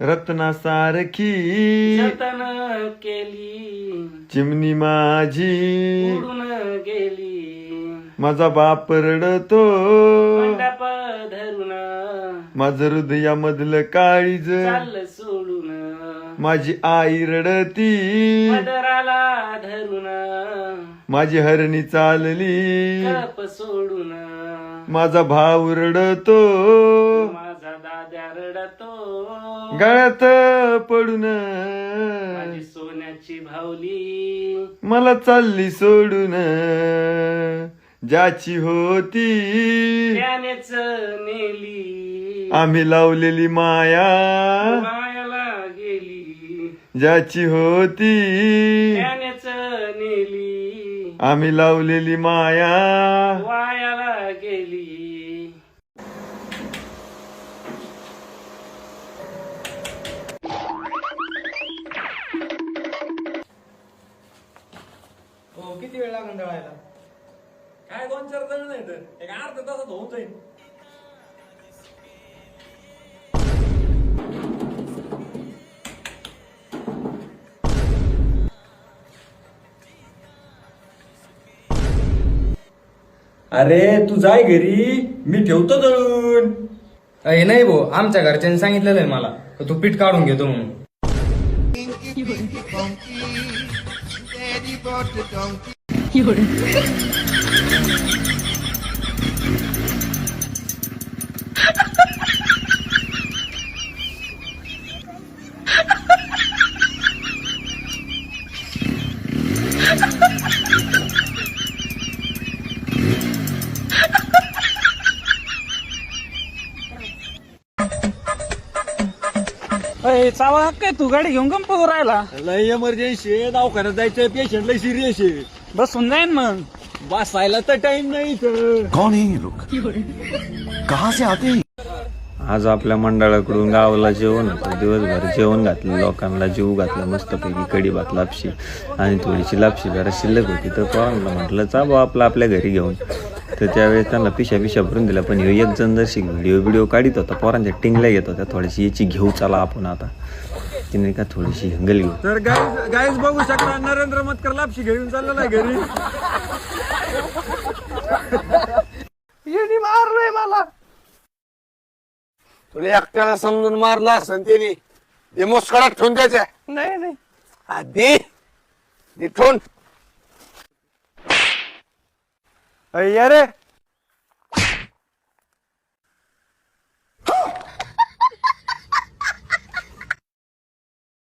रत्नासारखी जतन केली. चिमणी माझी. उडून गेली. माझा बाप रडतो. मंडप धरून. माझं हृदयामधलं काळीज. चाल सोडून. माझी आई रडती. पदराला धरून. माझी हरणी चालली. कप सोडून. माझा भाऊ रडतो. माझा दाद्या रडतो गळ्यात पडून. माझी सोन्याची भावली. मला चालली सोडून. ज्याची होती. त्यानेच नेली. आम्ही लावलेली माया. मायाला गेली. ज्याची होती. त्यानेच नेली. आम्ही लावलेली माया. वायाला गेली. किती वेळ लागून दळायला काय दोन चार जण नाही तर एक अर्धा तासात होऊन जाईल अरे तू जाय घरी. मी ठेवतो दळून. अय नाही भाऊ. आमच्या घरच्यांनी सांगितलेलं आहे मला. का तू पीठ काढून घेतो म्हणून. चावा काय तू गाडी घेऊन पळू राहिला? लय इमर्जन्सी आहे दवाखान्यात जायचं पेशंट लय सिरियस आहे. बसून जाईन मग. बसायला तर टाइम नाही कौन है ये लोग कहाँ से आते हैं? आज आपल्या मंडळाकडून गावाला जेवण होतं. दिवसभर जेवण घातलं लोकांना जीव घातला मस्तपैकी कडी भात लापशी आणि थोडीशी लापशी जरा शिल्लक होती. तर पोरांना म्हटलं चा भाऊ आपलं आपल्या घरी घेऊन. तर त्यावेळेस त्यांना पिशा पिशा भरून दिल्या. पण ह्यो एक जण जशी व्हिडिओ व्हिडिओ काढत होता पोरांच्या टिंगल्या येत होत्या. थोडीशी याची घेऊ चला आपण आता. तिने का थोडीशी हंगल घेऊ. तर गाईज गाईज बघू शकता नरेंद्र मतकर लापशी घेऊन चाललेला आहे घरी. मारलंय मला. तुला एकट्याला समजून मारला असन त्याने. ते मुस्कळात ठेवून द्यायचं. नाही नाही. आधी ठेवून. अय्या रे.